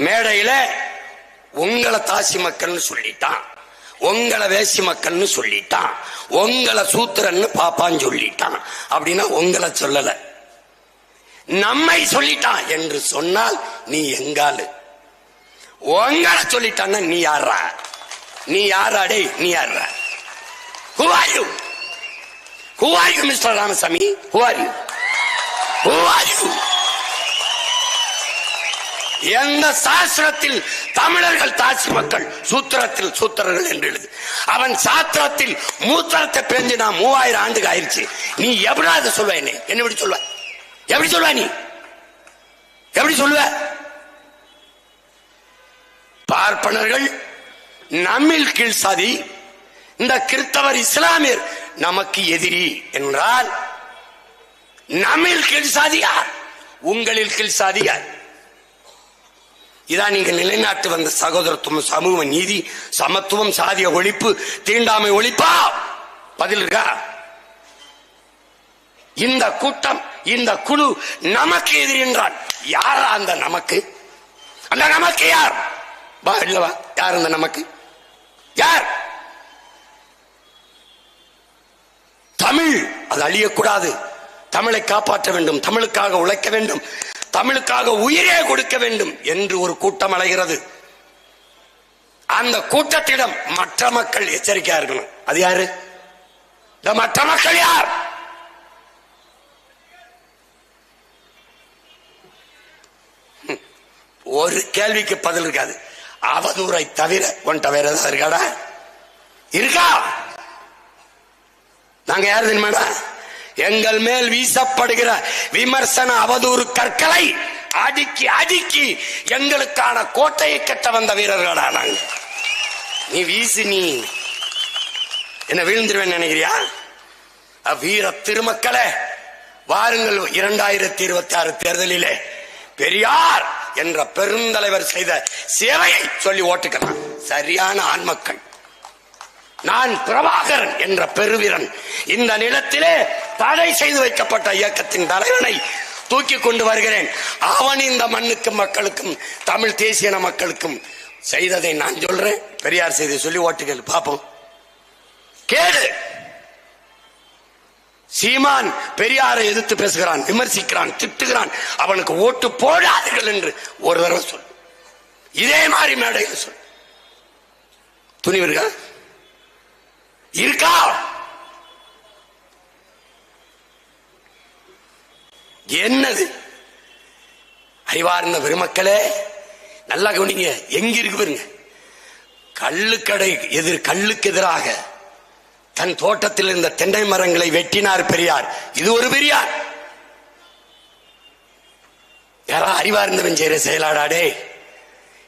மேடையில உங்களை தாசி மக்கள்னு சொல்லிட்டான். உங்களை வேசி மக்கள்னு சொல்லிட்டான். உங்களை சூத்திரன்னு பாப்பான்னு சொல்லிட்டான். அப்படின்னா உங்களை சொல்லல. நம்மை சொல்லிட்டான் என்று சொன்னால் நீ எங்காலு உங்களை சொல்லிட்டான்னா நீ யாரா நீ யாராடே நீ யாரா Who are mister Ramasamy are you, Mr. எந்த சாஸ்திரத்தில் தமிழர்கள் தாசி மக்கள்? சூத்திரத்தில் சூத்திரர்கள் என்று எழுது. அவன் சாத்திரத்தில் மூத்திரத்தை பிரிஞ்சு நான் மூவாயிரம் ஆண்டுக்கு ஆயிருச்சு. நீ எப்படா அதை சொல்லுவ என்ன? என்ன எப்படி சொல்வ? எப்படி சொல்வ நீ? எப்படி சொல்லுவ பார்ப்பனர்கள் நம்மில் கீழ் சாதி இந்த கிறிஸ்தவர் இஸ்லாமியர் நமக்கு எதிரி என்றால் நம்மில் கீழ் சாதியார் உங்களில் கீழ் சாதியார் இதான் நீங்க நிலைநாட்டு வந்த சகோதரத்துவம் சமூக நீதி சமத்துவம் சாதிய ஒழிப்பு தீண்டாமை ஒழிப்பா? பதில் இருக்கா? இந்த கூட்டம் இந்த குழு நமக்கு எதிரி என்றால் யாரா அந்த நமக்கு? அந்த நமக்கு யார்? வா இல்லவா யார் அந்த நமக்கு? யார்? தமிழ். அது அழியக்கூடாது. தமிழை காப்பாற்ற வேண்டும் தமிழுக்காக உழைக்க வேண்டும். தமிழுக்காக உயிரே கொடுக்க வேண்டும் என்று ஒரு கூட்டம் அலைகிறது. அந்த கூட்டத்திடம் மற்ற மக்கள் எச்சரிக்கையா இருக்கணும் அது யாரு? இந்த மற்ற மக்கள் யார்? ஒரு கேள்விக்கு பதில் இருக்காது. அவதூரை தவிர உன்ட்ட வேற ஏதாவது இருக்காடா? இருக்கா? நாங்க யாரு தெரியுமாடா? எங்கள் மேல் வீசப்படுகிற விமர்சன அவதூறு கற்களை அடுக்கி அடுக்கி எங்களுக்கான கோட்டையை கட்ட வந்த வீரர்களா நாங்கள். நீ வீசு நீ. என்ன வீழ்ந்துருவேன் நினைக்கிறியா? வீர திருமக்களே வாருங்கள் இரண்டாயிரத்தி இருபத்தி ஆறு தேர்தலிலே பெரியார் என்ற பெருந்தலைவர் செய்த சேவையை சொல்லி ஓட்டுக்கலாம் சரியான ஆண்மக்கள் நான் பிரபாகரன் என்ற பெருவீரன். இந்த நிலத்திலே தடை செய்து வைக்கப்பட்ட இயக்கத்தின் தலைவனை தூக்கி கொண்டு வருகிறேன். அவன் இந்த மண்ணுக்கும் மக்களுக்கும் தமிழ் தேசியன மக்களுக்கும் செய்ததை நான் சொல்றேன். பெரியார் செய்தி சொல்லி ஓட்டுகள் பார்ப்போம். கேடு! சீமான் பெரியாரை எதிர்த்து பேசுகிறான் விமர்சிக்கிறான் திட்டுகிறான். அவனுக்கு ஓட்டு போடாதீர்கள் என்று ஒரு தடவை சொல். இதே மாதிரி மேடையில் சொல். துணிவர்கள் இருக்கா? என்னது? அறிவார்ந்த பெருமக்களே நல்லா கவனிங்க. எங்க இருக்கு பாருங்க. கள்ளுக்கடை எதிர் கல்லுக்கு எதிராக தன் தோட்டத்தில் இருந்த தென்னை மரங்களை வெட்டினார் பெரியார். இது ஒரு பெரியார். யாரா அறிவார்ந்தவன் செய்யற செயலாடாடே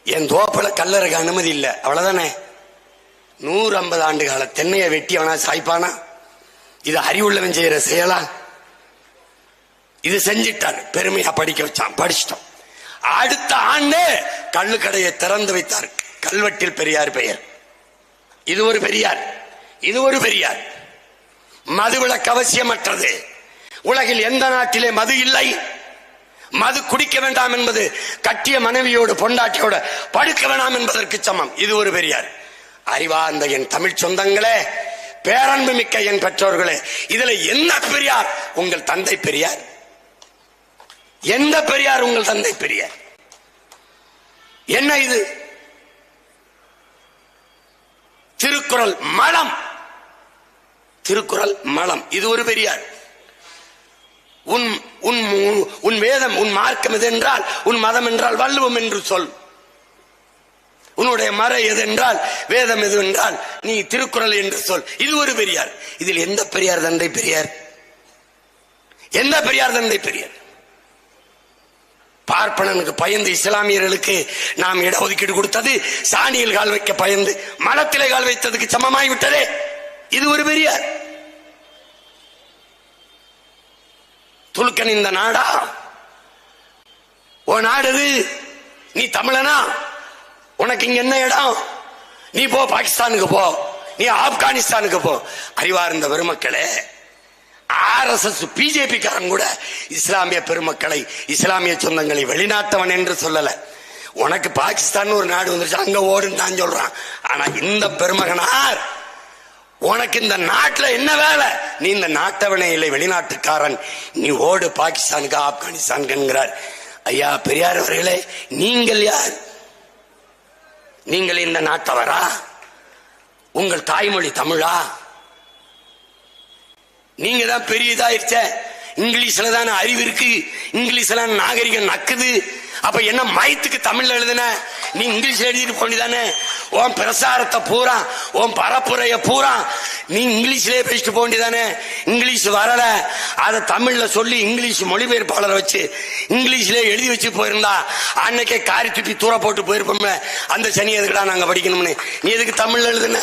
என் தோப்புல கல்லறக்கு அனுமதி இல்லை. அவ்வளவுதானே? நூறு ஐம்பது ஆண்டு கால தென்னையை வெட்டி அவனா சாய்ப்பானா? இது அறிவுள்ளவன் செய்யற செயலா? இது செஞ்சிட்டான். பெருமையா படிக்க வச்சான். படிச்சிட்டோம் அடுத்த ஆண்டு கள்ளுக்கடையை திறந்து வைத்தார். கல்வெட்டில் பெரியார் பெயர். இது ஒரு பெரியார். இது ஒரு பெரியார். மதுவிலக்கு அவசியமற்றது. உலகில் எந்த நாட்டிலே மது இல்லை? மது குடிக்க வேண்டாம் என்பது கட்டிய மனைவியோடு பொண்டாட்டியோட படுக்க வேண்டாம் என்பதற்கு சமம். இது ஒரு பெரியார். அறிவார்ந்த என் தமிழ் சொந்தங்களே பேரன்பு மிக்க என் பெற்றோர்களே இதுல என்ன பெரியார்? உங்கள் தந்தை பெரியார். எந்த பெரியார் உங்கள் தந்தை பெரியார்? என்ன இது? திருக்குறள் மலம். திருக்குறள் மலம். இது ஒரு பெரியார். உன் உன் உன்- உன் வேதம் உன் மார்க்கம் எது என்றால் உன் மதம் என்றால் வள்ளுவம் என்று சொல். உன்னுடைய மறை எது என்றால் வேதம் எது என்றால் நீ திருக்குறள் என்று சொல். இது ஒரு பெரியார். இதில் எந்த பெரியார் தந்தை பெரியார்? எந்த பெரியார் தந்தை பெரியார்? பார்ப்பனனுக்கு பயந்து இஸ்லாமியர்களுக்கு நாம் இடஒதுக்கீடு கொடுத்தது சாணியில் கால் வைக்க பயந்து மலத்திலே கால் வைத்ததுக்கு சமமாய் விட்டதே இது ஒரு பெரியார். துலுக்கன் இந்த நாடா? ஓ நாடு நீ தமிழனா? உனக்கு இங்க என்ன இடம்? நீ போ பாகிஸ்தானுக்கு போ. நீ ஆப்கானிஸ்தானுக்கு போ. அறிவார்ந்த பெருமக்களே ஆர்எஸ்எஸ் பிஜேபி காரன் கூட இஸ்லாமிய பெருமக்களை இஸ்லாமிய சொந்தங்களை வெளிநாட்டவன் என்று சொல்லல. உனக்கு பாகிஸ்தான் ஒரு நாடு வந்துருச்சு அங்க ஓடுன்னு தான் சொல்றான். ஆனா இந்த பெருமகனார் உனக்கு இந்த நாட்டுல என்ன வேலை? நீ இந்த நாட்டவனே இல்லை வெளிநாட்டுக்காரன். நீ ஓடு பாகிஸ்தானுக்கு ஆப்கானிஸ்தானுக்குங்கிறார் ஐயா பெரியார் அவர்களே நீங்கள் யார்? நீங்கள் இந்த நாட்டவரா? உங்கள் தாய்மொழி தமிழா? நீங்க தான் பெரிய இதாயிருச்ச இங்கிலீஷ்ல தான் அறிவு இருக்கு. இங்கிலீஷ்ல நாகரிகம் நக்குது. அப்ப என்ன மயத்துக்கு தமிழ்ல எழுதுன? நீ இங்கிலீஷ் எழுதிட்டு போண்டிதானே உன் பிரசாரத்தை பூரா உன் பரப்புரைய பூரா நீ இங்கிலீஷ்லயே பேசிட்டு போண்டிதானே இங்கிலீஷ் வரல. அதை தமிழ்ல சொல்லி இங்கிலீஷ் மொழிபெயர்ப்பாளரை வச்சு இங்கிலீஷ்லயே எழுதி வச்சு போயிருந்தா அன்னைக்கே காரி துப்பி தூர போட்டு போயிருப்போம்ல அந்த சனி எதுக்குடா நாங்க படிக்கணும்னு? நீ எதுக்கு தமிழ்ல எழுதுன?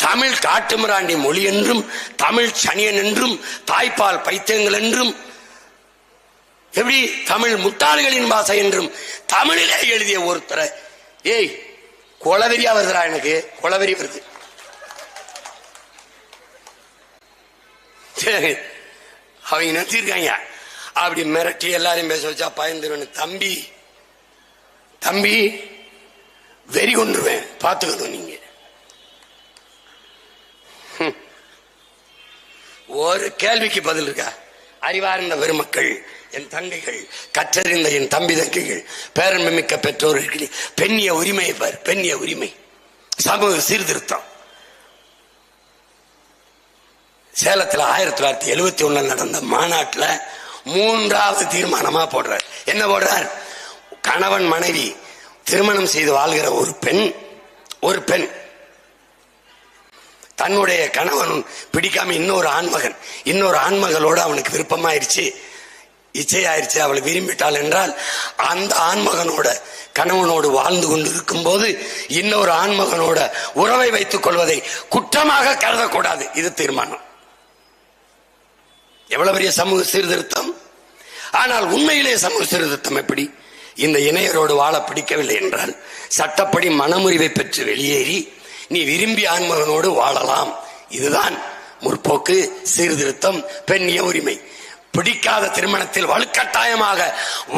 தமிழ் காட்டுமிராண்டி மொழி என்றும் தமிழ் சனியன் என்றும் தாய்ப்பால் பைத்தியங்கள் என்றும் எப்படி தமிழ் முட்டாள்களின் பாசை என்றும் தமிழிலே எழுதிய ஒருத்தரை. ஏய் கொலவெறியா வருதுடா எனக்கு. கொலவெறி வருது. சரி, அவங்க நிறுத்திருக்காங்க. அப்படி மிரட்டி எல்லாரையும் பேச வச்சா பயந்துருவேன். தம்பி தம்பி வெறி கொண்டுருவேன் பார்த்துக்கணும் நீங்க. ஹம். ஒரு கேள்விக்கு பதில் இருக்கா? அறிவார்ந்த பெருமக்கள் என் தங்கைகள் கற்றறிந்த என் தம்பி தங்கைகள் பேரன்பு மிக்க பெற்றோர்கள் பெண்ணிய உரிமையை பார் பெண்ணிய உரிமை. சமூக சீர்திருத்தம். சேலத்துல ஆயிரத்தி தொள்ளாயிரத்தி எழுபத்தி ஒண்ணுல நடந்த மாநாட்டுல மூன்றாவது தீர்மானமா போடுறார். என்ன போடுறார்? கணவன் மனைவி திருமணம் செய்து வாழ்கிற ஒரு பெண் ஒரு பெண். தன்னுடைய கணவன் பிடிக்காம இன்னொரு ஆண்மகன் இன்னொரு ஆண்மகளோடு அவனுக்கு விருப்பமாயிருச்சு. இச்சையாயிருச்சு. அவளை விரும்பிட்டாள் என்றால் அந்த ஆண்மகனோட கணவனோடு வாழ்ந்து கொண்டு இருக்கும் போது இன்னொரு ஆண்மகனோட உறவை வைத்துக் கொள்வதை குற்றமாக கருதக்கூடாது. இது தீர்மானம். எவ்வளவு பெரிய சமூக சீர்திருத்தம்? ஆனால் உண்மையிலே சமூக சீர்திருத்தம் எப்படி? இந்த இணையரோடு வாழ பிடிக்கவில்லை என்றால் சட்டப்படி மனமுறிவை பெற்று வெளியேறி நீ விரும்பி ஆண்மகனோடு வாழலாம். இதுதான் முற்போக்கு சீர்திருத்தம் பெண்ணிய உரிமை. பிடிக்காத திருமணத்தில் வலுக்கட்டாயமாக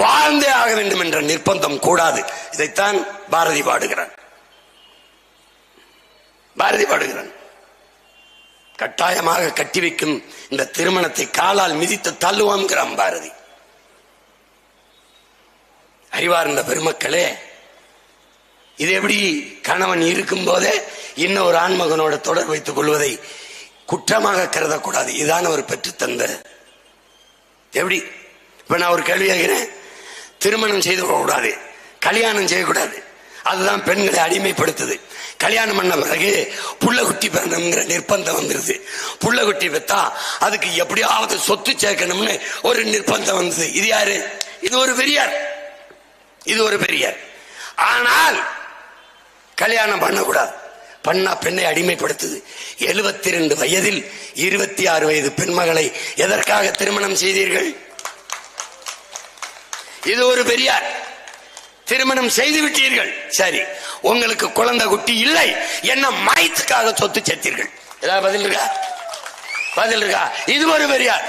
வாழ்ந்தே ஆக வேண்டும் என்ற நிர்பந்தம் கூடாது. இதைத்தான் பாரதி பாடுகிறான் பாரதி பாடுகிறான் கட்டாயமாக கட்டி வைக்கும் இந்த திருமணத்தை காலால் மிதித்து தள்ளுவோம் பாரதி. அறிவார்ந்த பெருமக்களே இது எப்படி கணவன் இருக்கும் போதே இன்னொரு ஆண்மகனோட தொடர் வைத்துக் கொள்வதை குற்றமாக கருதக்கூடாது. இதான் அவர் பெற்றுத்தந்த எப்படி? இப்ப நான் ஒரு கேள்வி கேட்கிறேன். திருமணம் செய்து கூடாது கல்யாணம் செய்யக்கூடாது. அதுதான் பெண்களை அடிமைப்படுத்துது. கல்யாணம் பண்ண பிறகு புள்ள குட்டி பிறந்தங்கிற நிர்பந்தம் வந்துருது. புள்ள குட்டி பெத்தா அதுக்கு எப்படியாவது சொத்து சேர்க்கணும்னு ஒரு நிர்பந்தம் வந்தது இது யாரு? இது ஒரு பெரியார். இது ஒரு பெரியார். ஆனால் கல்யாணம் பண்ணக்கூடாது. பண்ணா பெண்ணை அடிமைப்படுத்துது. எழுபத்தி ரெண்டு வயதில் இருபத்தி ஆறு வயது பெண்மகளை எதற்காக திருமணம் செய்தீர்கள்? இது ஒரு பெரியார். திருமணம் செய்து விட்டீர்கள். சரி உங்களுக்கு குழந்தை குட்டி இல்லை என்ன மயத்துக்காக சொத்து சேர்த்தீர்கள் ஏதாவது பதில் இருக்கா? பதில் இருக்கா? இது ஒரு பெரியார்.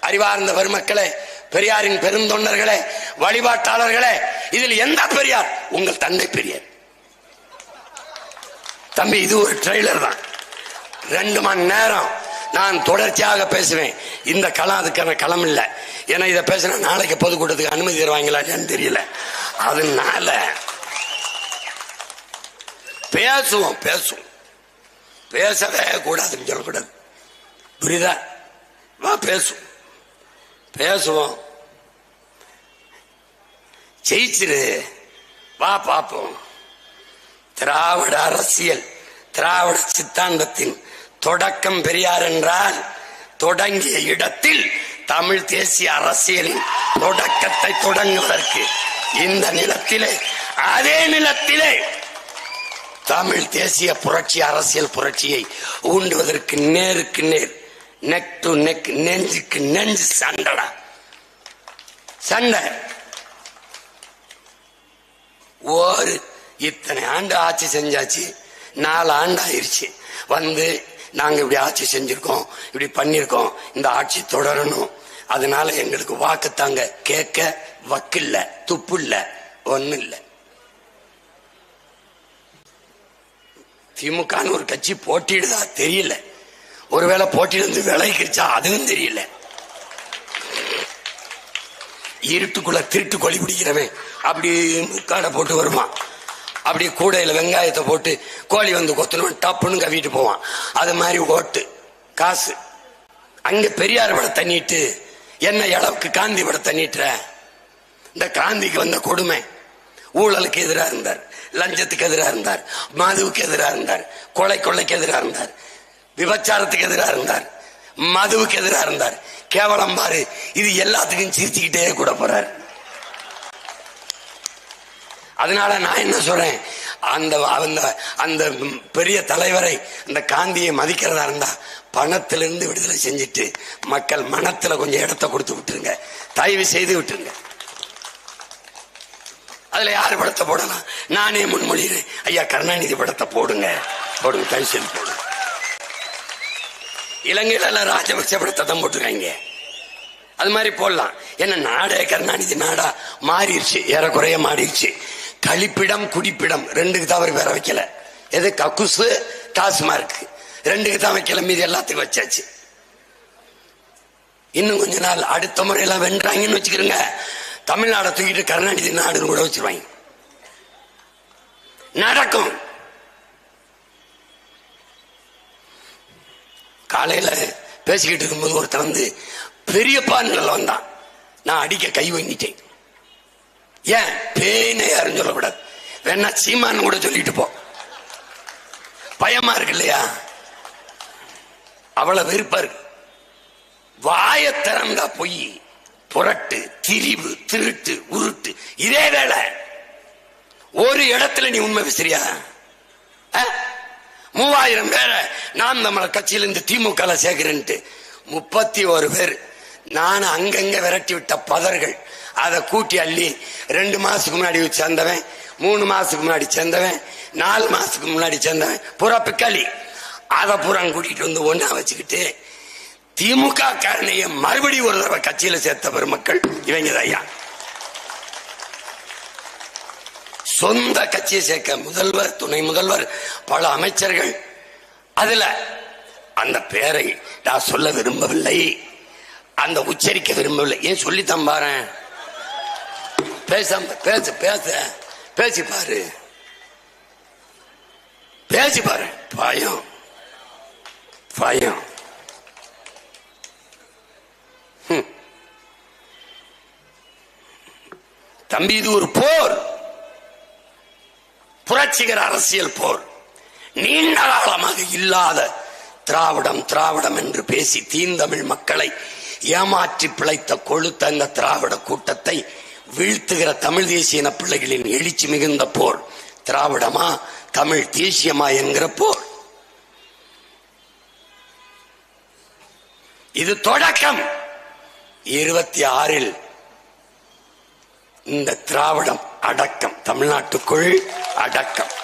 அறிவார்ந்த பெருமக்களே பெரியாரின் பெருந்தொண்டர்களே வழிபாட்டாளர்களே இதில் எந்த பெரியார்? உங்கள் தந்தை பெரியார். தம்பி இது ஒரு ட்ரெய்லர் தான். ரெண்டு மணி நேரம் நான் தொடர்ச்சியாக பேசுவேன். இந்த களம் அதுக்கான களம் இல்லை. ஏன்னா இதை பேசினா நாளைக்கு பொதுக்கூட்டத்துக்கு அனுமதி தருவாங்களான்னு தெரியல. அதனால பேசுவோம் பேசுவோம். பேசவே கூடாதுன்னு சொல்லக்கூடாது. புரியுதா? வா பேசுவோம். பேசுவோம். ஜெயிச்சிரு. வா பார்ப்போம். திராவிட அரசியல் திராவிட சித்தாந்தத்தின் தொடக்கம் பெரியார் என்றால் தொடங்கிய இடத்தில் தமிழ் தேசிய அரசியலின் தொடக்கத்தை தொடங்குவதற்கு இந்த நிலத்திலே அதே நிலத்திலே தமிழ் தேசிய புரட்சி அரசியல் புரட்சியை ஊண்டுவதற்கு நேருக்கு நேர் நெக் டு நெக் நெஞ்சுக்கு நெஞ்சு சண்டடா. சண்டை. ஒரு இத்தனை ஆண்டு ஆட்சி செஞ்சாச்சு. நாலு ஆண்டு ஆயிருச்சு வந்து நாங்க இப்படி ஆட்சி செஞ்சிருக்கோம் இப்படி பண்ணிருக்கோம் இந்த ஆட்சி தொடரணும். அதனால எங்களுக்கு வாக்கு தாங்க கேட்க வக்கில்ல துப்பு இல்ல ஒண்ணும் இல்லை திமுகன்னு ஒரு கட்சி போட்டிடுதா தெரியல. ஒருவேளை போட்டியிலிருந்து விளைவிக்கிச்சா அதுவும் தெரியல. இருட்டுக்குள்ள திருட்டு கொழி பிடிக்கிறவன் அப்படி முக்காடை போட்டு வருவான். அப்படி கூடையில் வெங்காயத்தை போட்டு கோழி வந்து கொத்தணும் டப்புன்னு கவிட்டு போவான். அது மாதிரி ஓட்டு காசு. அங்க பெரியார் படத்தை நீட்டு என்ன இளவுக்கு காந்தி படத்தை நீட்டுற இந்த காந்திக்கு வந்த கொடுமை. ஊழலுக்கு எதிராக இருந்தார் லஞ்சத்துக்கு எதிராக இருந்தார் மதுவுக்கு எதிராக இருந்தார் கொலை கொள்ளைக்கு எதிராக இருந்தார் விபச்சாரத்துக்கு எதிராக இருந்தார் மதுவுக்கு எதிராக இருந்தார். கேவலம் பாரு இது எல்லாத்துக்கும் சிரிச்சுக்கிட்டே கூட போறாரு. அதனால நான் என்ன சொல்றேன்? அந்த அந்த அந்த பெரிய தலைவரை அந்த காந்தியை மதிக்கிறதா இருந்தா பணத்திலிருந்து விடுதலை செஞ்சுட்டு மக்கள் மனத்துல கொஞ்சம் இடத்த கொடுத்து விட்டுருங்க. தயவு செய்து விட்டுருங்க. அதுல யாரு படத்தை போடலாம்? நானே முன்மொழிகிறேன். ஐயா கருணாநிதி படத்தை போடுங்க. போடுங்க தயவு செய்து போடுங்க. இலங்கையில ராஜபக்ச படத்தை தான் போட்டுருக்காங்க. அது மாதிரி போடலாம். ஏன்னா நாடே கருணாநிதி நாடா மாறிடுச்சு. ஏறக்குறைய மாறிடுச்சு. கழிப்பிடம் குடிப்பிடம் ரெண்டுக்கு தான் அவர் வேற வைக்கல. எது கக்குசு டாஸ்மார்க். ரெண்டுக்கு தான் வைக்கல மீதி எல்லாத்துக்கும் வச்சாச்சு. இன்னும் கொஞ்ச நாள் அடுத்த முறையெல்லாம் வென்றாங்கன்னு வச்சுக்கிறோங்க. தமிழ்நாடை தூக்கிட்டு கருணாநிதி நாடுன்னு கூட வச்சிருவாங்க. நடக்கும். காலையில பேசிக்கிட்டு இருக்கும்போது ஒருத்தன் வந்து பெரியப்பான்னு வந்தான். நான் அடிக்க கை வாங்கிட்டேன். ஏன்? பேனை யாரும் சொல்லக்கூடாது வேணா சீமான்னு கூட சொல்லிட்டு போ. பயமா இருக்கு இல்லையா? அவ்வளவு வெறுப்பா இருக்கு. வாய திறந்தா பொய் புரட்டு திரிவு திருட்டு உருட்டு. இதே வேலை. ஒரு இடத்துல நீ உண்மை பேசுறியா? மூவாயிரம் பேரை நாம் நம்மள கட்சியில இருந்து திமுக சேர்க்கிறேன்ட்டு. முப்பத்தி ஒரு பேர். நான் அங்கங்க விரட்டி விட்ட பதர்கள். அதை கூட்டி அள்ளி ரெண்டு மாசத்துக்கு முன்னாடி சேர்ந்தவன் மூணு மாசத்துக்கு முன்னாடி சேர்ந்தவன் நாலு மாசத்துக்கு முன்னாடி சேர்ந்தவன் புறா பிக்காளி அதை புறம் கூட்டிட்டு வந்து ஒன்னா வச்சுக்கிட்டு திமுக காரணைய மறுபடியும் ஒரு தடவை கட்சியில சேர்த்த பெருமக்கள் இவங்க ஐயா. சொந்த கட்சியை சேர்க்க முதல்வர் துணை முதல்வர் பல அமைச்சர்கள். அதுல அந்த பேரை நான் சொல்ல விரும்பவில்லை. அந்த உச்சரிக்க விரும்பவில்லை. ஏன் சொல்லித்தான் பாரு பேசாம பேச பேச. பேசி பாரு. பேசி பாரு. பயம். பயம். தம்பி இது ஒரு போர். புரட்சிகர அரசியல் போர். நீண்ட காலமாக இல்லாத திராவிடம் திராவிடம் என்று பேசி தீந்தமிழ் மக்களை ஏமாற்றி பிழைத்த கொழுத்த திராவிட கூட்டத்தை வீழ்த்துகிற தமிழ் தேசிய இன பிள்ளைகளின் எழுச்சி மிகுந்த போர். திராவிடமா? தமிழ் தேசியமா என்கிற போர். இது தொடக்கம். இருபத்தி ஆறில் இந்த திராவிடம் அடக்கம். தமிழ்நாட்டுக்குள் அடக்கம்.